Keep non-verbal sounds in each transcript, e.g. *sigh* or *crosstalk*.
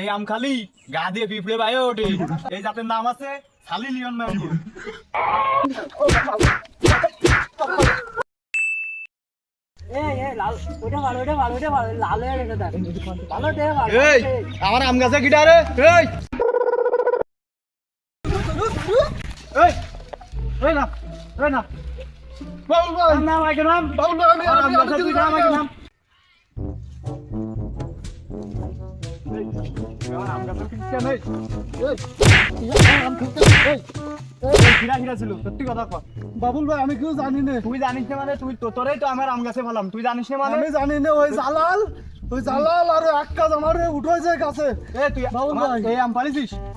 এই আম খালি গা দিয়ে পিঁপড়ে বাইরে ওঠে। এই জাতের নাম আছে খালি লিওন ম্যাঙ্গো আমার আম গাছে গিটারে এই। না বাবুল বাবুল আম গাছে নাম। বাবুল ভাই আমি কেউ জানি না তুই জানিস না মানে তুই তো তো আমার আম গাছে ফেলাম। তুই জানিস না মানে? আমি জানি না ওই জালাল ওই জালাল আর এক কাজ আমার উঠেছে গাছে এ তুই বাবুল ভাই। এই আম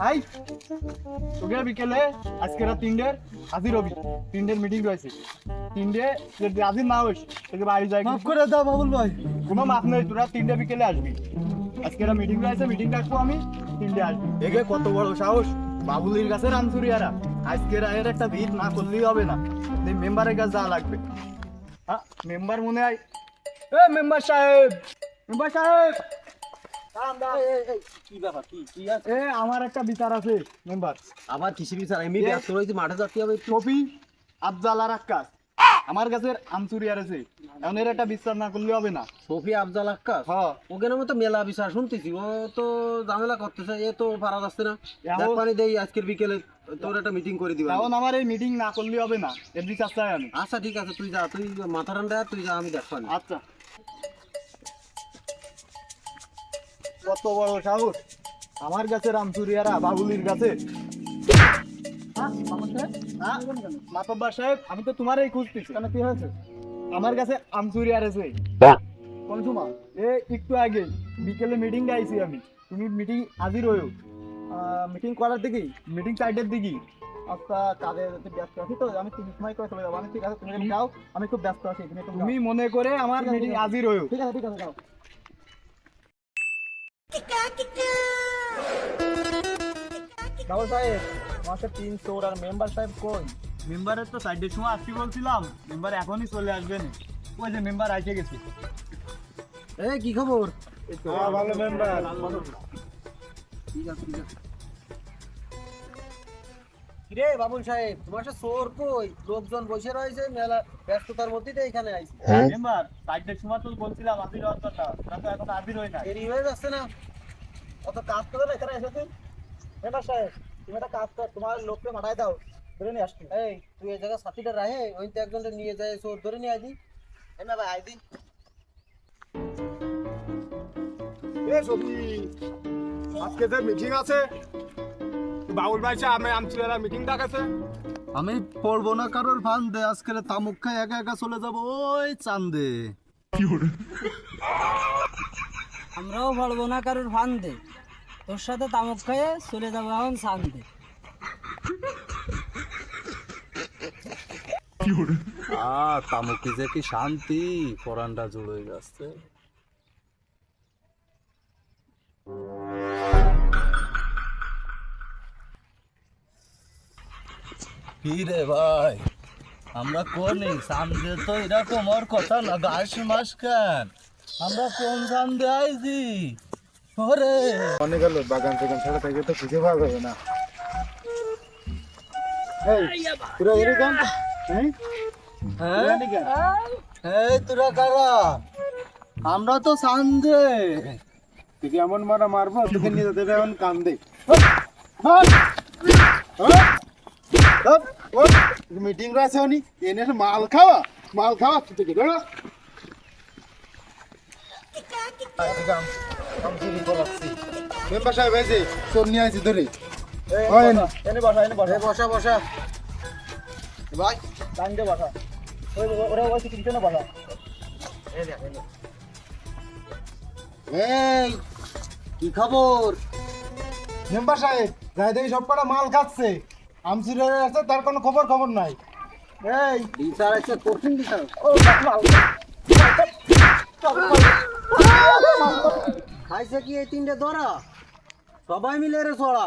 আই। তোকে বিকেলে আজকে রাত তিনটের হাজির হবি। তিনটের মিটিং রয়েছে। তিনটে যদি হাজির না হইস তোকে বাড়ি যাই। মাফ করে দাও বাবুল ভাই। কোনো মাপ নেই তোরা তিনটে বিকেলে আসবি। আজকে একটা মিটিং রয়েছে মিটিং ডাকবো আমি তিনটে আসবি। এগে কত বড় সাহস? বাবুলির কাছে রামচুরিয়ারা আজকে এর একটা ভিত না করলেই হবে না। এই মেম্বারের কাছে যা লাগবে। হ্যাঁ মেম্বার মনে হয় এ মেম্বার সাহেব! মেম্বার সাহেব! কি ব্যাপার? কি কি আছে? এ আমার একটা বিচার আছে মেম্বার আবার কিসে বিচার? আমি ব্যস্ত রয়েছি মাঠে যাচ্ছি হবে টপি আফজাল আর আক্কাস আমার কাছে আমচুরিয়ার আছে। এখন এর একটা বিচার না করলে হবে না। সফি আফজাল আক্কাস? হ্যাঁ। ওকে নামে তো মেলা বিচার শুনতেছি ও তো ঝামেলা করতেছে এ তো পারা যাচ্ছে না। দেখ পানি দেই আজকের বিকেলে তোর একটা মিটিং করে দিবা এখন আমার এই মিটিং না করলে হবে না এর বিচার চাই আমি। আচ্ছা ঠিক আছে তুই যা তুই মাথা ঠান্ডা তুই যা আমি দেখবানি আচ্ছা। কত বড় সাহস। আমার কাছে রামচুরিয়ারা বাবুলির কাছে। মাতব্বার সাহেব আমি তো তোমারই খুঁজতেছি। কেন কি হয়েছে? আমার কাছে সময় এ একটু আগে বিকেলে মিটিং আইছি আমি। তুমি মিটিং হাজির হয়েও। মিটিং করার দিকে মিটিং চারটের দিকে আচ্ছা ব্যস্ত আছি তো আমি তিন সময় করে চলে যাব। আমি ঠিক আছে তুমি যাও আমি খুব ব্যস্ত আছি এখানে তুমি মনে করে আমার মিটিং ঠিক আছে। হাজির হয়েও। ঠিক আছে ঠিক আছে যাও। বাবু সাহেব মাসে তিন চোর আর মেম্বার সাহেব কই? মেম্বারের তো সাইডের সময় আসতে বলছিলাম মেম্বার এখনই চলে আসবেন ওই যে মেম্বার এসে গেছে। এ কি খবর? ভালো মেম্বার। ঠিক আছে ঠিক আছে। কিরে বাবুল সাহেব তোমার সে চোর কই? লোকজন বসে রয়েছে মেলা ব্যস্ততার মধ্যে তো এখানে আইছি। মেম্বার সাইডের সময় তো বলছিলাম হাজির হওয়ার কথা। তো এখন হাজির হয় না দেরি হয়ে যাচ্ছে না। অত কাজ করে না এখানে এসেছে মেম্বার সাহেব তুমি একটা কাজ কর তোমার লোককে মাঠায় দাও ধরে নিয়ে আসছি এই তুই এই জায়গা সাথীটা রাহে ওই তো একজনটা নিয়ে যায় চোর ধরে নিয়ে আইদি এই না ভাই আইদি এ সবি আজকে যে মিটিং আছে ভাই আমি আমচিলারা মিটিং ডাকাছে। আমি পড়ব না কারোর ফান দে আজকে তামুক খাই একা একা চলে যাব ওই চান্দে। আমরাও পারব না কারোর ফান দে তোর সাথে তামুক খেয়ে চলে যাব এখন সান্দে আ তামুকি যে কি শান্তি পরানটা জুড়ে যাচ্ছে। কি রে ভাই? আমরা কোনি? সামনে তো এরকম ওর কথা না গাছ মাস কেন? আমরা কোন সামনে আইছি? ওরে। অনেক গেল বাগান টাগান ছাড়া থেকে তো খুঁজে পাওয়া যাবে না। এই পুরো এরকম হ্যাঁ? হ্যাঁ? তোরা কারা? আমরা তো সান্দে। তুই এমন মারা মারবো তোকে নিয়ে যেতে এখন কান্দে। মিটিং রয়েছে উনি এনে মাল খাওয়া মাল খাওয়া তুই থেকে ধরো মেম্বার সাহেব এসে চোর নিয়ে আসি ধরে। হয় না? এনে বসা এনে বসা। বসা বসা। ভাই। বসা। ওই ওরা ওই পিছনে বসা। এই কি খবর? মেম্বার সাহেব যাই দেখি সব কটা মাল খাচ্ছে। আমসিরের আছে তার কোনো খবর খবর নাই। এই। বিচার আছে কঠিন বিচার *laughs* *laughs* খাইছে কি এই তিনটে ধরা সবাই মিলে রে ছড়া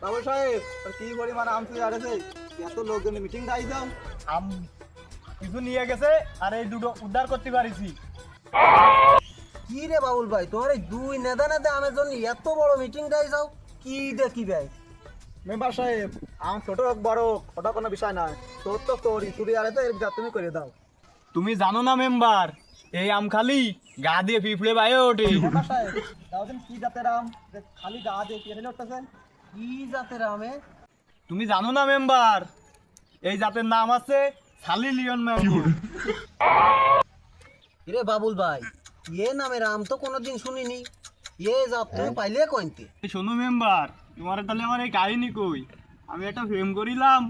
বাবুল সাহেব কি পরিমাণ আম চুরি আরেছে এত লোকজন মিটিং ডাই যাও আম কিছু নিয়ে গেছে আর এই দুটো উদ্ধার করতে পারিছি। কি রে বাবুল ভাই তোমার এই দুই নেতা নেতা আমের জন্য এত বড় মিটিং দেয় যাও কি দেখি ভাই? মেম্বার সাহেব আম ছোট হোক বড় হোক ওটা কোনো বিষয় নয়। তোর তো তোরই চুরি আরেছে এর বিচার তুমি করে দাও। তুমি জানো না মেম্বার এই আম খালি গা দিয়ে পিঁপড়ে বাইরে ওঠে। মেম্বার সাহেব তাও কি জাতের আম? যে খালি গা দিয়ে পিঁপড়ে উঠতেছে? কি জাতের আমে? তুমি জানো না মেম্বার এই জাতের নাম আছে সালি লিওন ম্যাঙ্গো রে বাবুল ভাই এ নামের আম তো কোনোদিন শুনিনি। এ জাত তুমি পাইলে কইতে শোনো মেম্বার তোমার তাহলে আমার এই কাহিনী কই? আমি একটা ফ্রেম করিলাম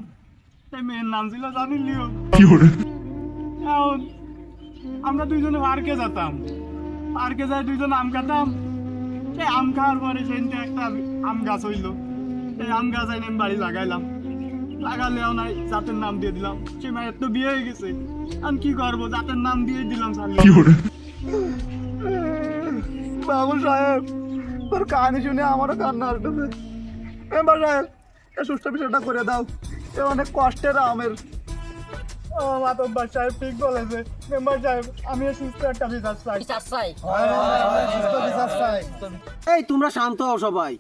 সেই মেয়ের নাম ছিল সানি লিওন। এখন আমরা দুইজনে পার্কে যেতাম। পার্কে যাই দুইজন আম খাতাম। সেই আম খাওয়ার পরে সেদিনকে একটা আম গাছ হইল। এই আম গাছ এনে আমি বাড়ি লাগাইলাম। লাগালেও নাই জাতের নাম দিয়ে দিলাম। সে মায়ের তো বিয়ে হয়ে গেছে। আমি কি করব? জাতের নাম দিয়ে দিলাম বাবুল সাহেব তোর কাহিনী শুনে আমারও কান্না আসতেছে মেম্বার সাহেব এ সুস্থ বিষয়টা করে দাও। এ অনেক কষ্টের আমের। ও মাতব্বার সাহেব ঠিক বলেছে। মেম্বার সাহেব আমি সুস্থ একটা বিচার চাই সুস্থ বিচার চাই এই তোমরা শান্ত হও সবাই।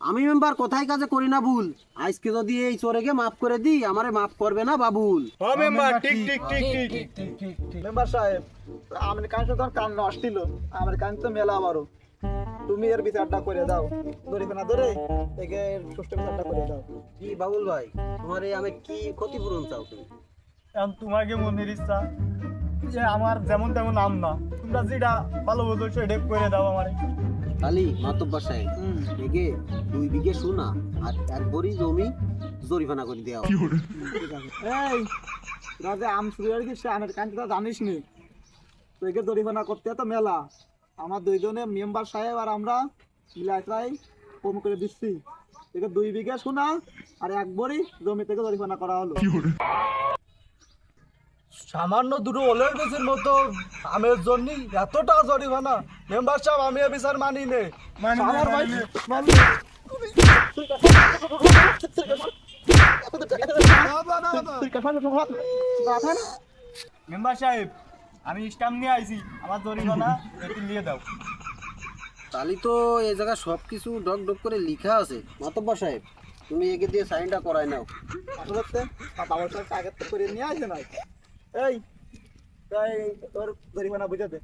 আমি মেম্বার কোথায় কাজে করি না ভুল? আজকে যদি এই চোরেকে মাফ করে দিই আমারে মাফ করবে না বাবুল ও মেম্বার ঠিক ঠিক ঠিক ঠিক মেম্বার সাহেব আমার কান তো কান নষ্টিল আমার কান তো মেলা আবারও তুমি এর বিচারটা করে দাও। ধরে না ধরে একে সুস্থ বিচারটা করে দাও। কি বাবুল ভাই তোমার এই আমি কি ক্ষতিপূরণ চাও তুমি? এখন তোমাকে মনের ইচ্ছা? যে আমার যেমন তেমন নাম না। তোমরা যেটা ভালো বোঝো সেটা করে দাও আমারে। খালি মাতব্বর সাহেব একে দুই বিঘে সোনা আর এক ভরি জমি জরিমানা করে দেওয়া এই যে আম চুরি আর কি সে আমের কান জানিস নি তো একে জরিমানা করতে তো মেলা। আমার দুইজনে মেম্বার সাহেব আর আমরা মিলাই কম করে দিচ্ছি। একে দুই বিঘা সোনা আর এক বড়ি জমি থেকে জরিমানা করা হলো। সামান্য দুটো ওলের বেশির মতো আমের জন্য এতটা জরিমানা। মেম্বার সাহেব আমি এ বিচার মানি নে। মেম্বার সাহেব আমি স্টাম্প নিয়ে আইছি আমার জরিমানা এটি নিয়ে দাও। তাহলে তো এই জায়গায় সব কিছু ডক ডক করে লিখা আছে। মাতব্বর সাহেব তুমি একে দিয়ে সাইনটা করাই নাও। আসলে বাবার সাহেব আগে তো করে নিয়ে আসে না এই তাই তোর জরিমানা বুঝে দে।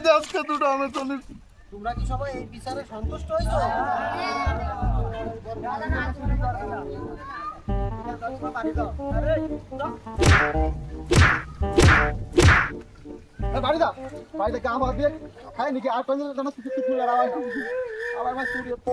বিঘে আর এক ভরি তোমরা কি সবাই এই বিচারে সন্তুষ্ট হয়েছো? বাড়ি দা বাড়ি থেকে আমার দিয়ে খাই নাকি? আর কোন আবার চুরি হচ্ছে